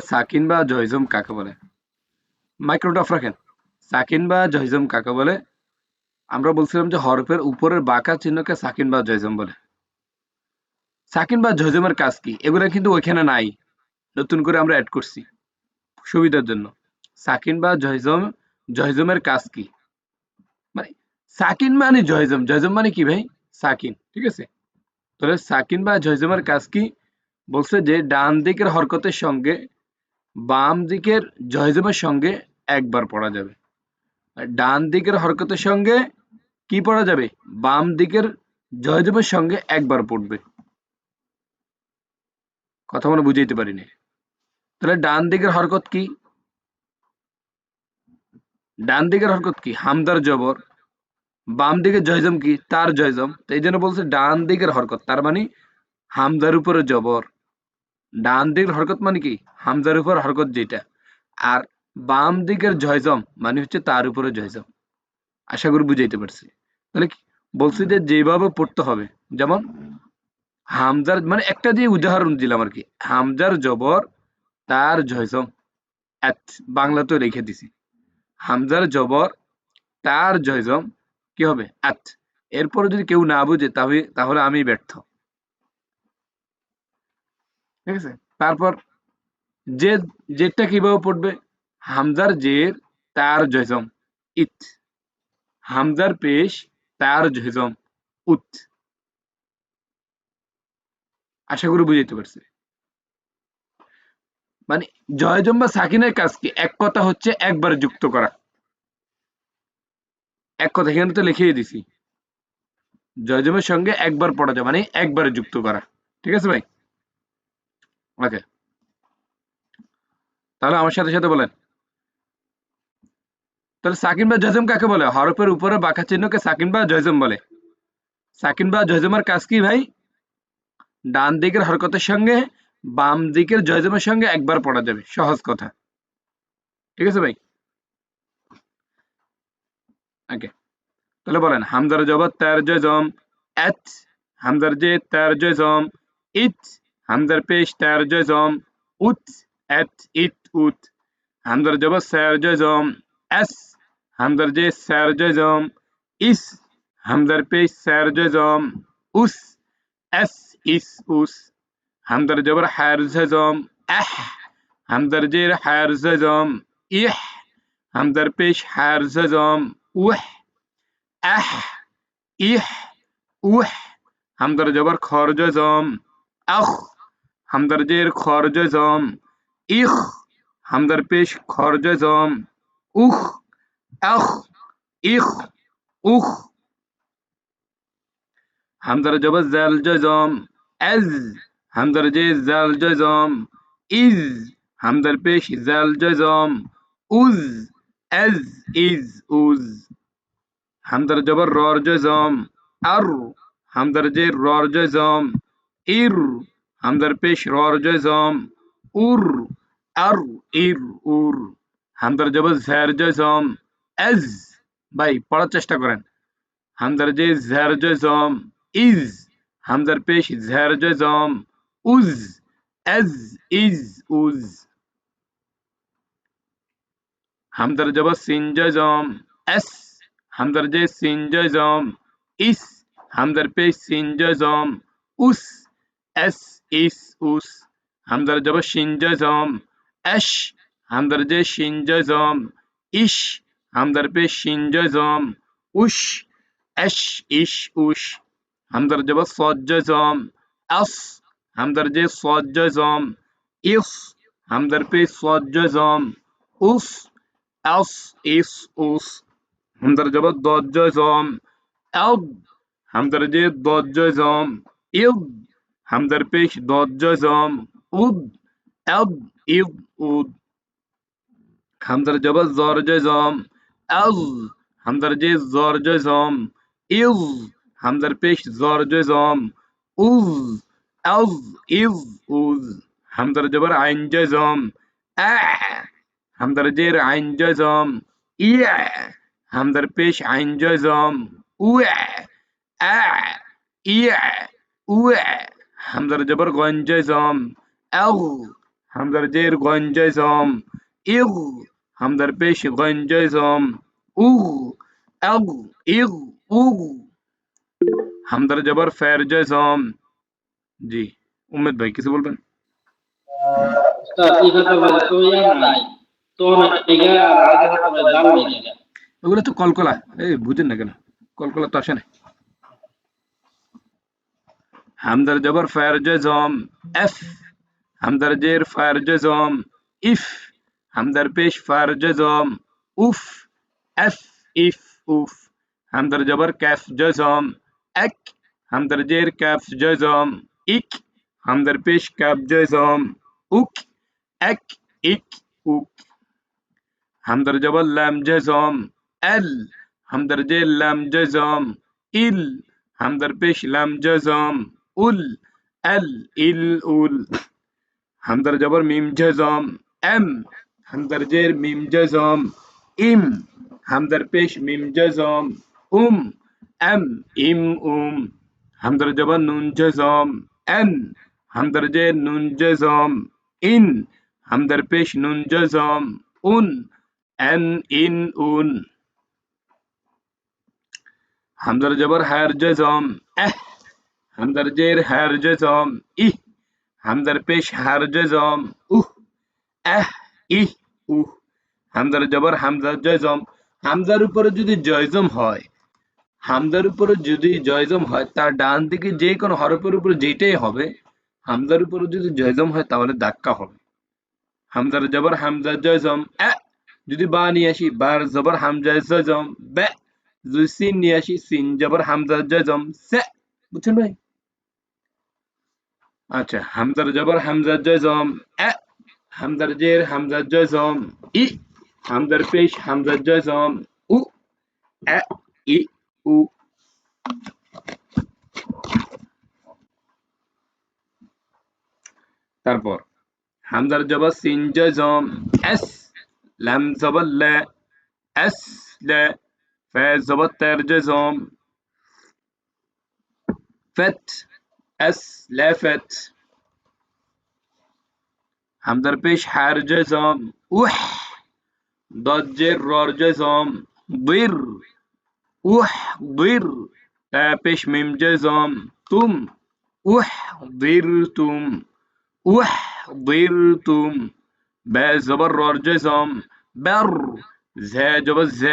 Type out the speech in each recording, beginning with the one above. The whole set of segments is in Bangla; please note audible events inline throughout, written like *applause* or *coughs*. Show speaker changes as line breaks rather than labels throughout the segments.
সাকিন বা জয়জম কাকে বলে? মাইক্রোটা অফ রাখেন। সাকিন বা জয়জম কাকে বলে? আমরা বলছিলাম যে হরফের উপরের বাঁকা চিহ্নকে সাকিন বা জয়জম বলে। সাকিন বা জয়জমের কাজ কি? এগুলো কিন্তু ওইখানে নাই। নতুন করে আমরা অ্যাড করছি সুবিধার জন্য। সাকিন বা জয়জম, জয়জমের কাজ কি? মানে সাকিন মানে জয়জম। জয়জম মানে কি ভাই? সাকিন, ঠিক আছে? তাহলে সাকিন বা জয়জমের কাজ কি? বলছে যে ডান দিকের হরকতের সঙ্গে বাম দিকের জয়জমের সঙ্গে একবার পড়া যাবে। ডান দিকের হরকতের সঙ্গে কি পড়া যাবে? বাম দিকের জয়জমের সঙ্গে একবার পড়বে। কথা মনে বুঝাইতে পারিনি। তাহলে ডান দিকের হরকত কি? ডান দিকের হরকত কি? হামদার জবর। বাম দিকের জয়জম কি? তার জয়জম এই জন্য বলছে ডান দিকের হরকত। তার মানে হামদার উপরে জবর। ডান দিকের হরকত মানে কি? হামজার উপর হরকত যেটা আর বাম দিকের জয়জম মানে হচ্ছে তার উপরে জয়জম। আশা করি বুঝাইতে পারছি। তাহলে কি? বলছি যে যেভাবে পড়তে হবে, যেমন হামজার মানে একটা দিয়ে উদাহরণ দিলাম আর কি, হামজার জবর, তার জয়জম এত বাংলাতেও রেখে দিছি। হামজার জবর, তার জয়জম, কি হবে? এত এরপরে যদি কেউ না বুঝে তাহলে তাহলে আমি ব্যর্থ। ঠিক আছে? তারপর যে জেরটা কীভাবে পড়বে? হামজার জের তার জয়জম ইত। হামজার পেশ, তার জয়জম উত। আশা করি বুঝাইতে পারছি। মানে জয়জম বা সাকিনের কাজ কি? এক কথা হচ্ছে একবার যুক্ত করা। এক কথা, এখানে তো লিখিয়ে দিছি। জয়জমের সঙ্গে একবার পড়া যায় মানে একবার যুক্ত করা। ঠিক আছে ভাই? ওকে। তাহলে আমার সাথে সাথে বলেন। তাহলে সাকিন বা জয়জম কাকে বলে? হরফের উপরে বাঁকা চিহ্নকে সাকিন বা জয়জম বলে। সাকিন বা জয়জমের কাজ কি ভাই? ডান দিকের হরকতের সঙ্গে বাম দিকের জয়জমের সঙ্গে একবার পড়া যাবে। সহজ কথা। ঠিক আছে ভাই? ওকে। তাহলে বলেন হামদার জবর তার জয়জম এত হামদার জে তার জয়জম ইত হামদার পেশ তার জয়জম উত এত ইত উত হামদার জবর স্যার জয়জম এস হামদার জে স্যার জয়জম ইস হামদার পেশ স্যার জয়জম উস, এস, ইস, উস। হামদার জবর হার জয়জম আহ হামদার জের হার জয়জম ইহ হামদার পেশ হার জয়জম উহ আহ ইহ উহ হামদার জবর খর জয়জম আখ হামদার জের খর জয়জম ইখ হামদার পেশ খর জয়জম উখ আখ ইখ উখ হামদার জবর জাল জয়জম এজ হামদার জে জাল জয়জম ইজ হামদার পেশ জাল জয়জম উজ এজ হামদার পেশ রর জয়জম উর, আর, ইর, উর। হামদার জবর ঝ্যার জয়জম এজ। ভাই, পড়ার চেষ্টা করেন। হামদার জে ঝ্যার জয়জম ইজ। হামদার পেশ ঝ্যার জয়জম উজ। এজ, ইজ, উজ। হামদার জবর সিন জয়জম এস। হামদার জে সিন জয়জম ইস। হামদার পেশ সিন জয়জম উস। এস। ইস, উস, হামদার জবর শিন জয়জম এশ হামদার জে শিন জয়জম ইশ হামদার পে শিন জয়জম উশ এশ উশ হামদার জবর সদ জয়জম আস হামদার জে সদ জয়জম ইস, হামদার পে সদ জয়জম উস আস ইস, উস, হামদার দদ জয়জম এদ হামদার জে দদ জয়জম ইদ হামদার পেশ দদ জয়জম উদ এদ ইদ উদ। হামদার জবর জর জয়জম আজ হামদার জে, জর জয়জম ইজ হামদার পেশ, জর জয়জম উজ আজ ইজ উজ হামদার জবর আইন জয়জম আ। হামদার জের, আইন জয়জম ইয়া হামদার পেশ, আইন জয়জম উয়া আ। ইয়া উয়া হামদার জবর গঞ্জ জয়জম আউ হামজার জের গঞ্জম ইগ হামজার পেশ গঞ্জম উগ আগ ইগ উগ হামদার জবর ফের জজম জি উম্মেদ ভাই কিছু বলবেন
উস্তাদ এখানে বলে তো ইয়া নাই তো না এগা আর আগে হাতে দাল নাই
ওগুলো তো কলকলা এই বুঝেন না কেন কলকলা তো আসে না হামদার জবর ফায়ার জজম এফ হামদার জের ফায়ার জজম ইফ হামদার পেশ ফায়ার জজম উফ এফ ইফ উফ হামদার জবর ক্যাফ জজম এক হামদার জের ক্যাফ জজম ইক হামদার পেশ ক্যাফ জজম উক এক ইক উক হামদার জবর লাম জজম এল হামদার জের লাম জজম ইল হামদার পেশ লাম জজম উল এল ইল উল হামদার জবর মিম জজম এম হামদার জের মিম জজম ইম হামদার পেশ মিম জজম উম এম ইম উম হামদার জবর নুন জজম এন হামদার জের নুন জজম ইন হামদার পেশ নুন জজম উন এন ইন উন হামদার জবর হার জজম এহ হামদার জের হার জজম, ইহ, হামদার পেশ হার জজম, উহ এহ ইহ, উহ, হামদার জবর হামজার জজম। হামজার উপরে যদি জয়জম হয় হামজার উপরে যদি জয়জম হয়, তার ডান দিকে যে কোনো হরফের উপরে যেটাই হবে হামজার উপরে যদি জয়জম হয়, তাহলে ধাক্কা হবে। হামজার জবর হামজার জয়জম এ যদি বা নিয়ে আসি, বার জবর হামজার জয়জম বে যদি সিন নিয়ে আসি, সিন জবর হামজার জয়জম সে বুঝছেন ভাই? আচ্ছা হামজার জবর, হামজার জয়জম। এ, হামজার জের, হামজার জয়জম। ই, হামজার পেশ, হামজার জয়জম। উ, এ, ই, উ। তারপর, হামজার জবর, সিন জজম এস, লাম জবর, লা। এস, লা। ফা জবর, তার জজম ফত اسلفت هم در پیش هر جزام اوح. داد جر رار جزام ضر. اوح. ضر. پیش میم جزام تم اوح ضرتم اوح. توم، به زبر رار جزام بر. ز جب ز.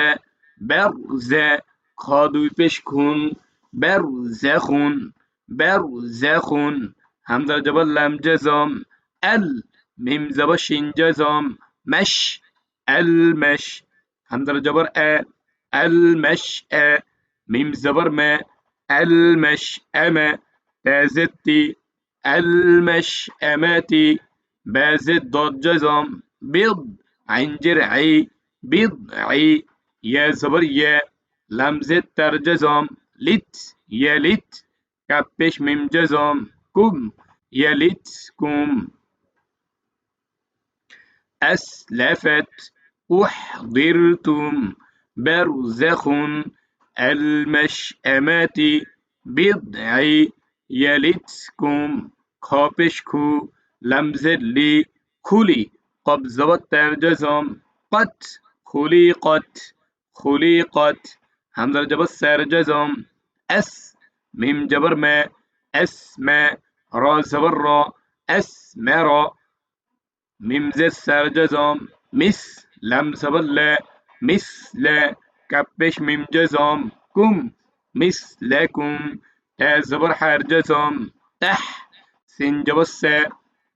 بر ز. خادوی پیش کن. بر ز خون. زخون همزه جبل لم جزم ال میم زبر شین جزم مش المش همزة جبر أ المش أ ميم زبر ما المش أما تازتي المش أماتي بازت ضد جزم بيض عين جرعي بضعي يا زبر يا لمزت ترجزم لت يا لت كبش ميم جزم كم يا لت كم أسلفت أحضرتم برزخ المشأمة بضع يلتكم خابشكو لمزلي خلي قبض والترجزم قد خلقت خلقت همزة جبر سرجزم أس میم جبر مه میں را زبر را اس میں را. میم ز سر جزام مس لم زبر لے مس لے کپش میم جزام کم. مثل کم. ت زبر حر جزام تح. سین جبر سے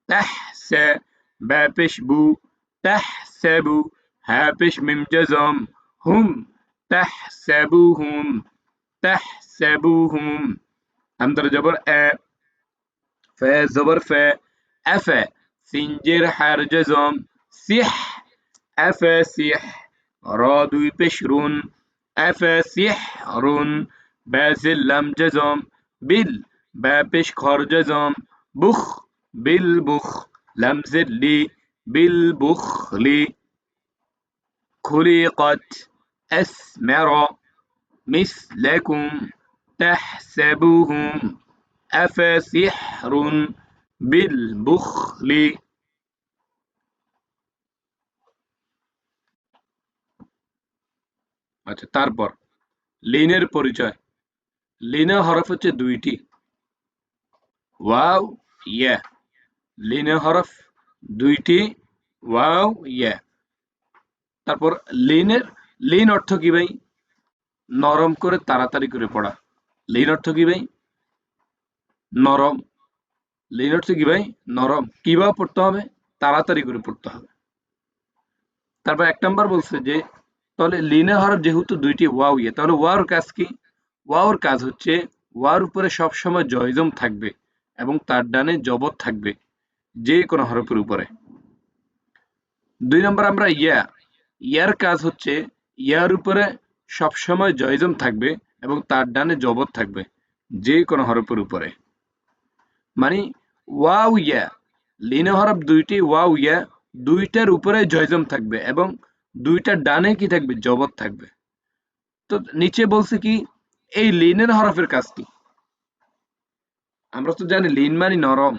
تح سه. بپش بو تح تحسبو هپش میم جزام هم. تحسبوهم تحسبوهم. همدر جبر ا ف زبر ف اف سنجر حرجزم سح اف سح رادوی پشرون اف سحرون لم جزم بل با پش خرجزم بخ بل بخ لمزلی بل بخلی خلقت اسمرا. مثلكم تحسبهم أفسحر بالبخل. আচ্ছা তারপর লিনের পরিচয়। লিনে হরফ হচ্ছে দুইটি। ওয়াও, ইয়া। লিনে হরফ দুইটি, ওয়াও, ইয়া। তারপর লিনের, লিন অর্থ কি ভাই? নরম করে তাড়াতাড়ি করে পড়া। লিন অর্থ কি ভাই? নরম। লিন অর্থ কি ভাই? নরম। কীভাবে পড়তে হবে? তাড়াতাড়ি করে পড়তে হবে। তারপর এক নম্বর বলছে যে, তাহলে লিনের হরফ যেহেতু দুইটি ওয়াও ইয়ে তাহলে ওয়ার কাজ কি? ওয়াওর কাজ হচ্ছে ওয়ার উপরে সবসময় জয়জম থাকবে এবং তার ডানে জবত থাকবে যে কোনো হরফের উপরে। দুই নম্বর আমরা ইয়া। ইয়ার কাজ হচ্ছে ইয়ার উপরে সবসময় জয়জম থাকবে এবং তার ডানে জবত থাকবে, যে কোনো হরফের উপরে। মানে ওয়াও ইয়া, লিনে হরফ দুইটি, ওয়াও ইয়া, দুইটার উপরে জয়জম থাকবে এবং দুইটার ডানে কি থাকবে? জবত থাকবে। তো নিচে বলছে কি, এই লিনের হরফের কাজ কি? আমরা তো জানি লিন মানে নরম।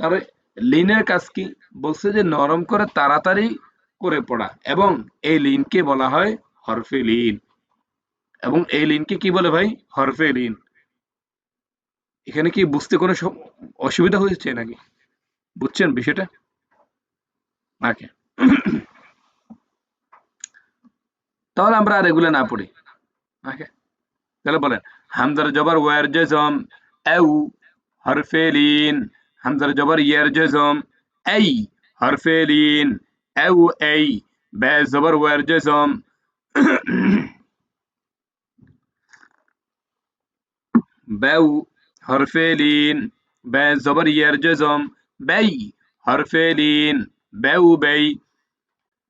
তাহলে লিনের কাজ কি? বলছে যে নরম করে তাড়াতাড়ি করে পড়া এবং এই লিনকে বলা হয় হরফে লিন। এবং এই লিনকে কি বলে ভাই? হরফে লিন এখানে কি বুঝতে কোনো অসুবিধা হয়েছে নাকি? বুঝছেন বিষয়টা? ওকে। তাহলে আমরা আর এগুলো না পড়ি। ওকে। তাহলে বলেন হামদার জবর ওয়ার জজম এউ, হরফে লিন হামজার জবর ইয়ার জজম এই, হরফে লিন এউ, এই, বে জবর ওয়ার জজম বেউ হরফে লিন, বে জবর ইয়ার জজম, বেই হরফে লিন, বেউ বেই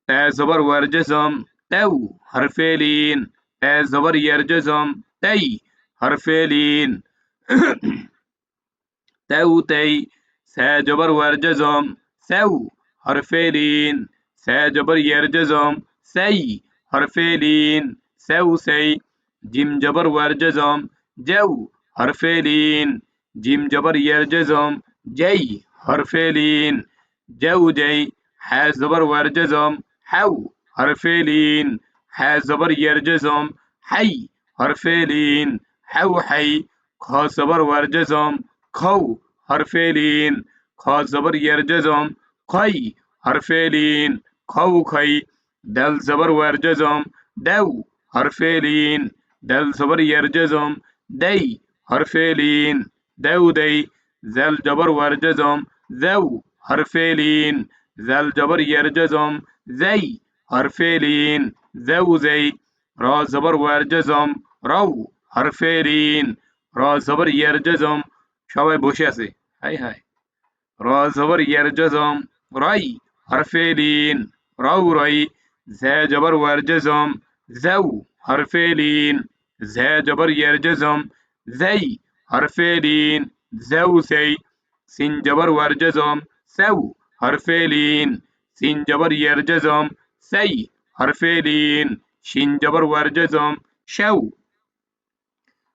তে জবর ওয়ার জজম, তেউ হরফে লিন তে জবর ইয়ার জজম, তেই হরফে লিন। তেউ তেই, সে জবর ওয়ার জজম, সেউ হরফে লিন, সে জবর ইয়ার জজম, সেই হরফে লিন, সেউ حرف لين جيم جبر يل جزم جي حرف لين جي حاء زبر ور جزم حو حرف لين حاء زبر يرجزم حي حرف لين حو حي خاء زبر ور جزم خو حرف لين خاء زبر يرجزم خي حرف لين خو خي دل زبر ور جزم دو حرف لين دل زبر يرجزم دي حرف لین دو دی زل جبر ور جزم زو حرف لین زل جبر یر جزم زي حرف لين زو زي را زبر ور جزم رو حرف لين را زبر یر جزم সবাই বসে আছে হাই হাই র জবর ইয়ার জজম রাই হরফে লিন রাউ রাই زه جبر ور جزم زو حرف لين زه جبر یر جزم زي حرفي لين زوسي سنجبر ورجزم سو حرفي لين سنجبر يرجزم سي حرفي لين شنجبر ورجزم شو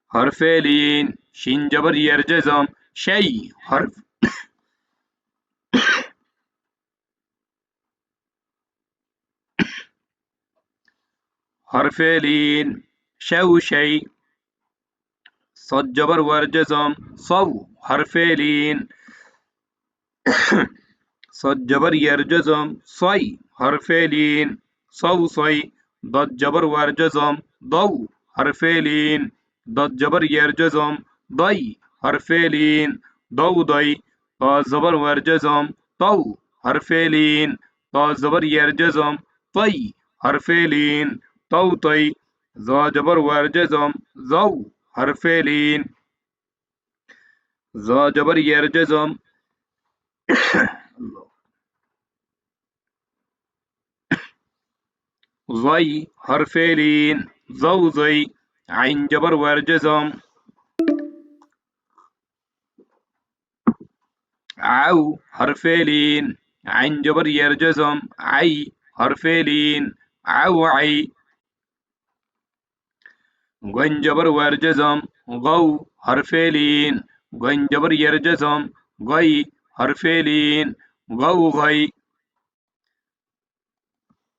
حرفي لين شنجبر يرجزم شي حرف حرفي شو شي सज्जबर वर्जम सव हरफे लीन सज्जबर यर्जम सोई हरफे लीन सव सोई दज्जबर वर्जम दौ हरफे लीन दज्जबर यर्जम दई हरफे लीन दौ दई तजबर वर्जम तौ हरफे लीन तजबर यर्जम तई हरफे लीन तौ तई जबर वर्जम जऊ حرف لين ذا جبر يرجزم *coughs* زي حرف لين زوزي. عين جبر ورجزم عو حرف لين عين جبر يرجزم عي حرف لين عو عي غن جبر ور جزم غو حرف لين غن جبر یر جزم غي حرف لين غو غي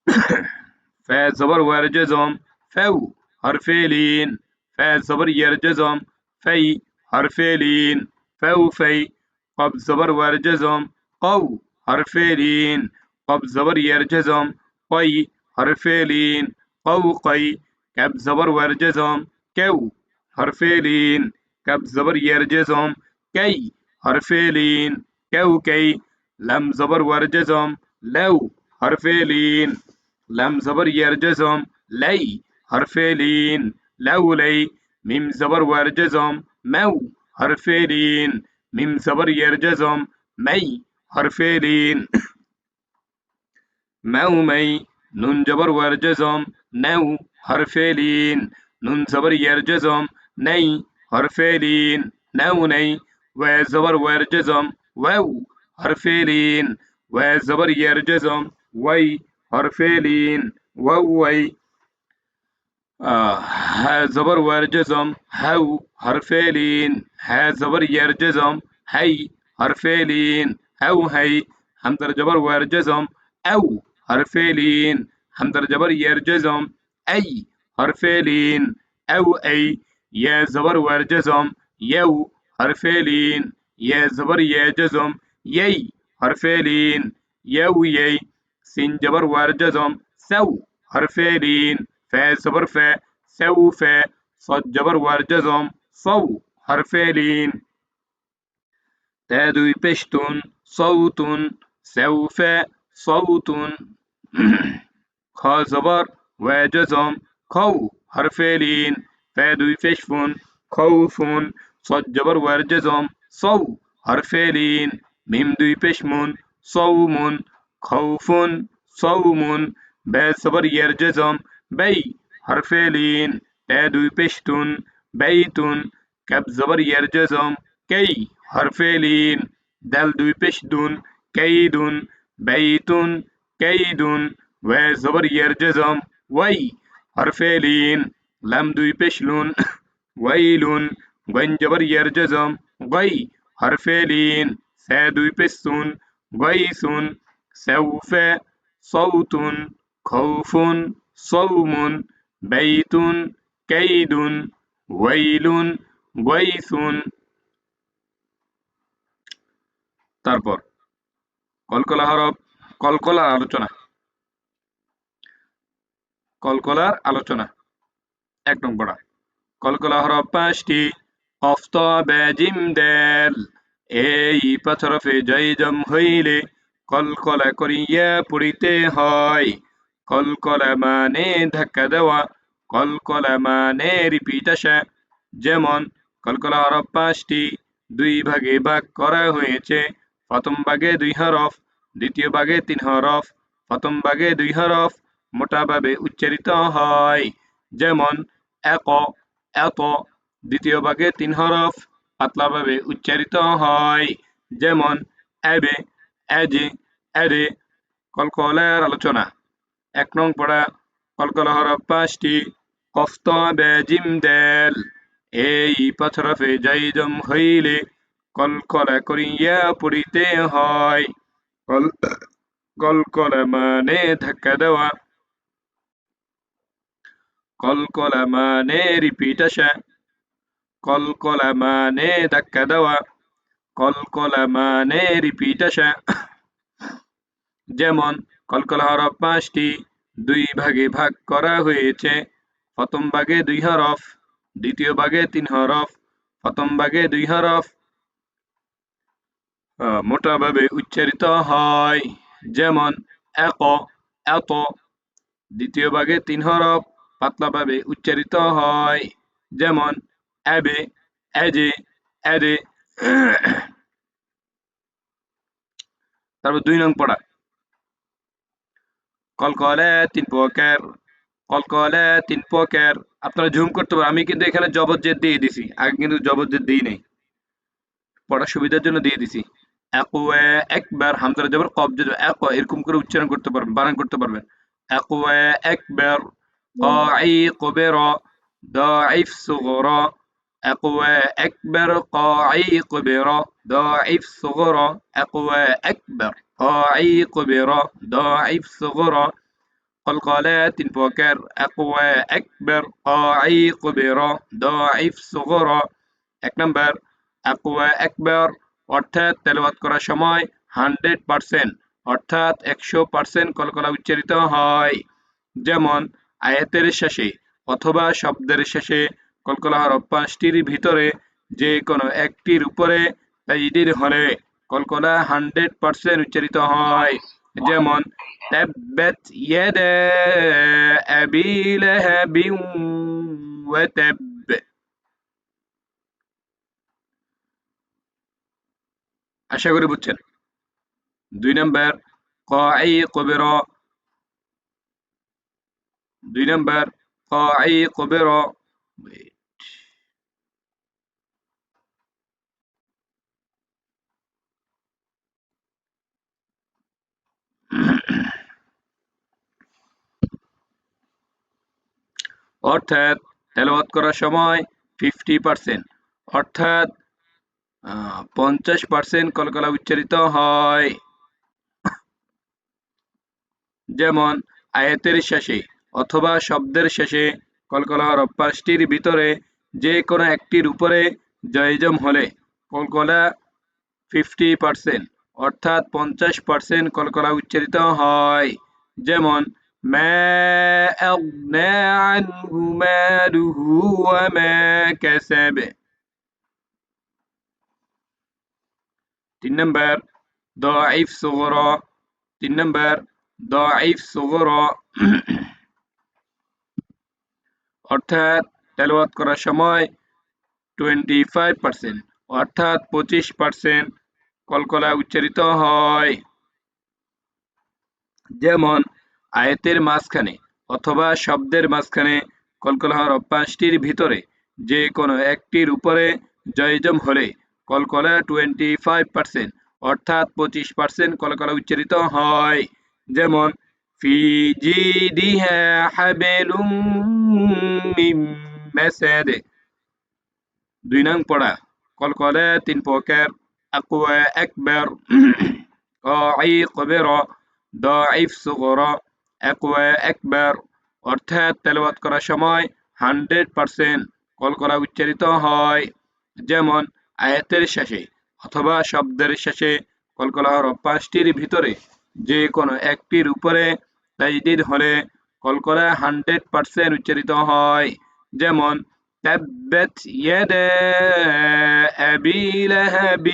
*coughs* فا زبر ور جزم فو حرف لين فا زبر يرجزم في حرف لين فو في قب زبر ورجزم قو حرف لين قب زبر يرجزم قي حرف لين قوقي كب زبر ورجزم كو. حرف لين. كب زبر يرجزم كي. حرف لين. كوكي لم زبر ورجزم لو. حرف لين. لم زبر يرجزم لي. حرف لين. لولي ميم زبر ورجزم مو. حرف لين. ميم زبر يرجزم مي. حرف لين. *coughs* مومي نون جبر ورجزم نو حرف لين. نون زبر يرجزم ني حرف لين. نو ني وزبر ورجزم واو حرف لين. وزبر يرجزم وي حرف لين. واو وي. آه زبر ورجزم هو حرف لين. ها زبر يرجزم هي حرف لين. هو هي همزة جبر ورجزم أو حرف لين همزة جبر يرجزم أي حرف لين أو أي يا زبر ورجزم يو حرف لين يا زبر يجزم يي حرف لين يو يي. سين جبر ورجزم سو حرف لين فا زبر فا. سو فا. صد جبر ورجزم صو حرف لين تادوي بشتون صوت سوف صوت خا زبر وجزم كو حرف لين فادوي فشفون خوف صد جبر ورجزم صو حرف لين ميم دوي بشمون صوم خوف صوم با صبر يرجزم بي حرف لين تادوي بشتون بيت كب زبر يرجزم كي حرف لين دل دوي بشدون كيد beytun, keydun ve zıbır yercezam vay harfelin lem duypeşlun veylun göncebar yercezam gay harfelin se duypeşsun gaysun sevfe savtun kavfun savmun beytun keydun veylun gaysun তারপর কলকলা হরফ কলকলার আলোচনা। কলকলার আলোচনা। এক নম্বর কলকলা হরফ পাঁচটি কফত বেজিম দেল। এই পাথরফে জয়জম হইলে কলকলা করিয়া পড়িতে হয়। কলকলা মানে ধাক্কা দেওয়া, কলকলা মানে রিপিট আসা যেমন, কলকলা হরফ পাঁচটি দুই ভাগে ভাগ করা হয়েছে। প্রথম ভাগে দুই হরফ, দ্বিতীয় ভাগে তিন হরফ, প্রথম ভাগে দুই হরফ, মোটাভাবে উচ্চারিত হয়। যেমন, এক, এত, দ্বিতীয় ভাগে তিন হরফ, পাতলাভাবে উচ্চারিত হয়। যেমন, এবে, এজে এরে কলকলের আলোচনা। এক নং পড়া, কলকল হরফ পাঁচটি, কফত বেজিম দেল। এই পাথরফে জাইজম হইলে কলকলা করিয়া পড়িতে হয়। কল কলকলা মানে ধাক্কা দেওয়া। কলকলা মানে রিপিট আসা। কলকলা মানে ধাক্কা দেওয়া। কলকলা মানে রিপিট আসা। যেমন কলকলা হরফ পাঁচটি দুই ভাগে ভাগ করা হয়েছে। প্রথম ভাগে দুই হরফ, দ্বিতীয় ভাগে তিন হরফ, প্রথম ভাগে দুই হরফ মোটাভাবে উচ্চারিত হয়। যেমন এক এত। দ্বিতীয় ভাগে তিন হরফ, পাতলাভাবে উচ্চারিত হয়। যেমন, এবে, এজে এরে তারপর দুই নং পড়া। কলকলে তিন প্রকার কলকলে তিন প্রকার। আপনারা জুম করতে পারেন। আমি কিন্তু এখানে জবরজেদ দিয়ে দিছি। আগে কিন্তু জবরজেদ দিই নাই। পড়ার সুবিধার জন্য দিয়ে দিছি। একওয়া একবার হামজার জবর কব এক এরকম করে উচ্চারণ করতে পারবেন বানান করতে পারবেন একওয়া একবার قاعي قبر ضاعف صغرى أقوى أكبر قاعي قبر ضاعف صغرى أقوى أكبر قاعي قبر ضاعف صغرى কলকলে তিন প্রকার আকওয়া আকবর কাই কবির দাইফ সুগর এক নম্বর আকওয়া আকবর অর্থাৎ তেলাওয়াত করার সময় হান্ড্রেড পার্সেন্ট অর্থাৎ একশো পার্সেন্ট কলকলা উচ্চারিত হয় যেমন আয়াতের শেষে অথবা শব্দের শেষে কলকলা হরফ পাঁচটির ভিতরে যে কোনো একটির উপরে তাইদির হলে কলকলা হান্ড্রেড পার্সেন্ট উচ্চারিত হয় যেমন تبت يدا أبي لهب وتب আশা করি বুঝছেন। দুই নম্বর কআই কবির। দুই নম্বর কআই কবির। অর্থাৎ তেলাওয়াত করার সময় ফিফটি পার্সেন্ট অর্থাৎ পঞ্চাশ পার্সেন্ট কলকলা উচ্চারিত হয় যেমন আয়াতের শেষে অথবা শব্দের শেষে কলকলা হরফ পাঁচটির ভিতরে যে কোনো একটির উপরে জয়জম হলে কলকলা ফিফটি পার্সেন্ট অর্থাৎ পঞ্চাশ পার্সেন্ট কলকলা উচ্চারিত হয় যেমন ما أغنى عنه ماله وما كسب তিন নম্বর দ আইফ সগর। তিন নম্বর দ আইফ অর্থাৎ তেলাওয়াত করার সময় টোয়েন্টি ফাইভ পার্সেন্ট অর্থাৎ পঁচিশ পার্সেন্ট কলকলা উচ্চারিত হয়। যেমন, আয়াতের মাঝখানে অথবা শব্দের মাঝখানে কলকলাহর পাঁচটির ভিতরে যে কোনো একটির উপরে জয়জম হলে কলকলা টোয়েন্টি ফাইভ পার্সেন্ট অর্থাৎ পঁচিশ পার্সেন্ট কলকলা উচ্চারিত হয়। যেমন ফি জিদিহা হাবিলুম মাসাদ। দুই নং পড়া কলকলা তিন প্রকার আকওয়া আকবার কাই কবিরা দাইফ সুগরা। একওয়া একবার, অর্থাৎ তেলাওয়াত করার সময় হান্ড্রেড পার্সেন্ট কলকলা উচ্চারিত হয়। যেমন আয়াতের শেষে অথবা শব্দের শেষে কলকলা হরফ পাঁচটির ভিতরে যে কোনো একটির উপরে তাইদিদ হলে কলকলা হান্ড্রেড পার্সেন্ট উচ্চারিত হয় যেমন تبت يدا أبي لهب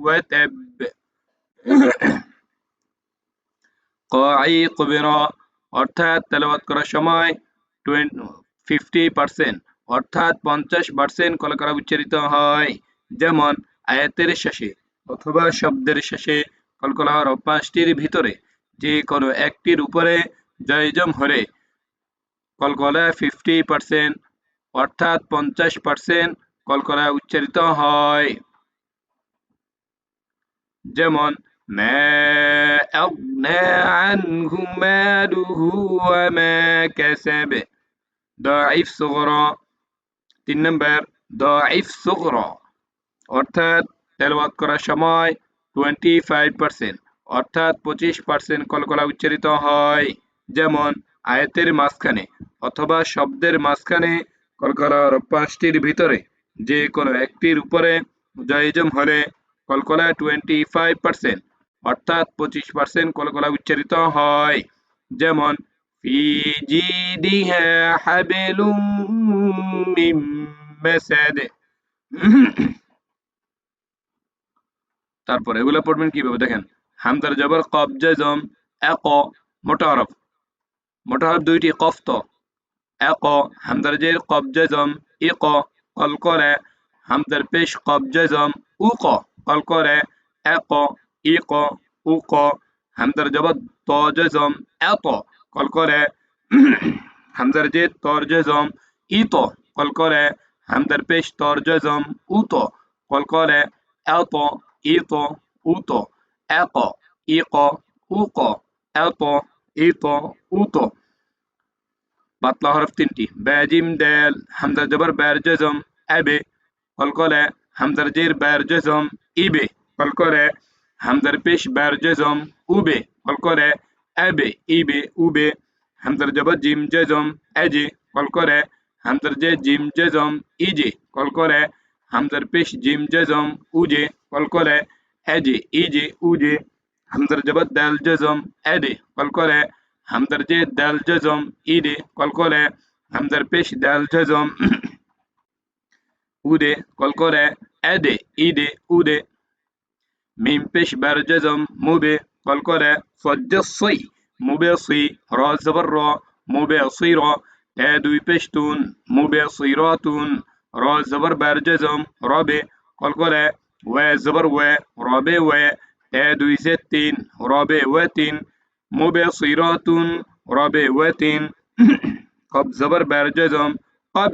وتب কআই কবিরা অর্থাৎ তেলাওয়াত করার সময় ফিফটি পার্সেন্ট অর্থাৎ পঞ্চাশ পার্সেন্ট কলকলা উচ্চারিত হয় যেমন আয়াতের শেষে অথবা শব্দের শেষে কলকলা হরফ পাঁচটির ভিতরে যে কোনো একটির উপরে জয়জম হলে কলকলা ফিফটি পার্সেন্ট অর্থাৎ পঞ্চাশ পার্সেন্ট কলকলা উচ্চারিত হয় যেমন ما أغنى عنه ماله وما كسب ضعيف صغرى তিন নম্বর দাইফ সুগরা, অর্থাৎ তেলাওয়াত করার সময় টোয়েন্টি ফাইভ পার্সেন্ট অর্থাৎ পঁচিশ পার্সেন্ট কলকলা উচ্চারিত হয়, যেমন আয়াতের মাঝখানে অথবা শব্দের মাঝখানে কলকলার পাঁচটির ভিতরে, যে কোনো একটির উপরে জয়জম হলে কলকলা টোয়েন্টি ফাইভ পার্সেন্ট অর্থাৎ পঁচিশ পার্সেন্ট কলকলা উচ্চারিত হয়, যেমন পিজিডি জি হাবেলুম মিন মাসাদ তারপর এগুলো পড়বেন কীভাবে? দেখেন, হামদার জবর কবজা জম, এক, মোটা হরফ। দুইটি কফত এক, হামদার জের কবজা জম, ইক, কল করে। হামদার পেশ কবজা জম উক কল করে। এক, ইক ক। হামদার জবর তজ জম, এত, কল করে। হামদার জের তর্জ জম ইত কল করে হামদার পেশ তর্জ জম উত কল করে এত ইত উত এক ইক উক এত ইত উত পাতলা হরফ তিনটি ব্যাজিম দেল হামদার জবর ব্যার জজম এবে কল করে হামদার জের ব্যার জজম ইবে কল করে হামদার পেশ ব্যার জজম উবে কল করে أبي إبي أوبي হামজার জবর জিম জজম এজে কল করে হামজার জে জিম জজম ইজে কল করে হামজার পেশ জিম জজম উজে কল করে এজে ইজে উজে হামজার জবর দাল জজম এদে কল করে হামজার জে দাল জজম ইদে কল করে হামজার পেশ দাল জজম উদে কল করে এদে ইদে উদে মিম পেশ বার জজম মুবে دوی پشتون مبصراتون را زبر بر جزم رابع قلقلة و زبر و رابع و دوی زتين رابع وتين مبصراتون رابع وتين قب زبر بر جزم قب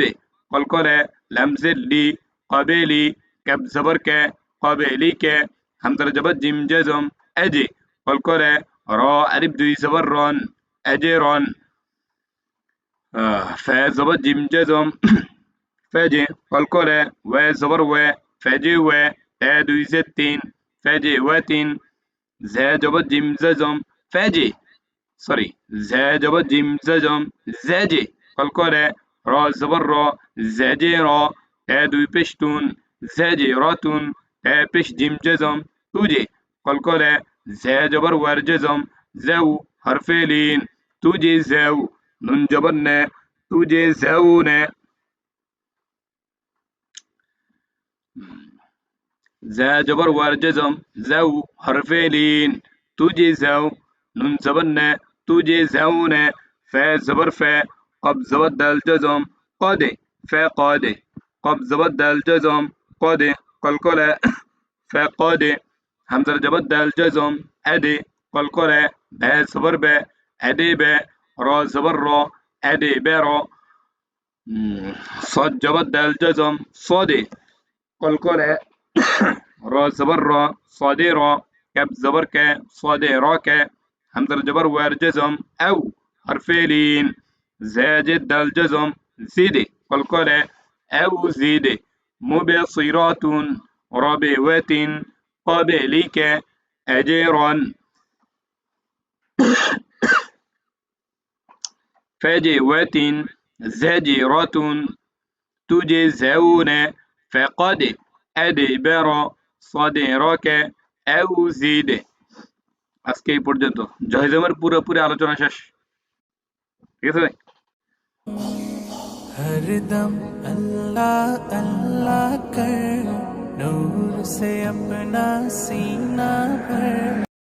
قلقلة لمز لي قبيلي كب زبر ك قبيلي ك همزر جبت جيم جزم أجي قلقلة را أرب دوي زبر ران أجي ران রন ফে জবর জিম জজম ফেজে কল করে ওয়ে জবর ওয়ে ফেজে ওয়ে তে দুই জে তিন ফেজে ওয়ে তিন জে জবর জিম জজম ফেজে সরি জে জবর জিম জজম জেজে কল করে র জবর র জেজে র তে দুই পেশতুন জেজে রতুন তে পেশ জিম জজম ننجبن تجزون زا جبر ورجزم زو حرفين تجزو ننسبن تجزون فا زبر فا قب زبر دل جزم قد فا قد قب زبر دل جزم قل قلقلة *coughs* فا قد همزة جبر دل جزم أدي. قل با زبر با أدي ب رازبرة أدي بيرو صد بدل جزم صدي قل قل صدي *coughs* را كب زبر ك صدي زبرك صديراك همزر جبر وار جزم أو. حرفين زاجد دل جزم زيدي قل قل أو زيد مبصرات ربوات قبلك أجيرا *coughs* فجوة زجرة تجزون فقد أدبر صدرك أو زيد আজকে এই পর্যন্ত জয়জমের পুরোপুরি আলোচনা শেষ ঠিক আছে ভাই
हर दम अल्लाह अल्लाह कर नूर से अपना सीना भर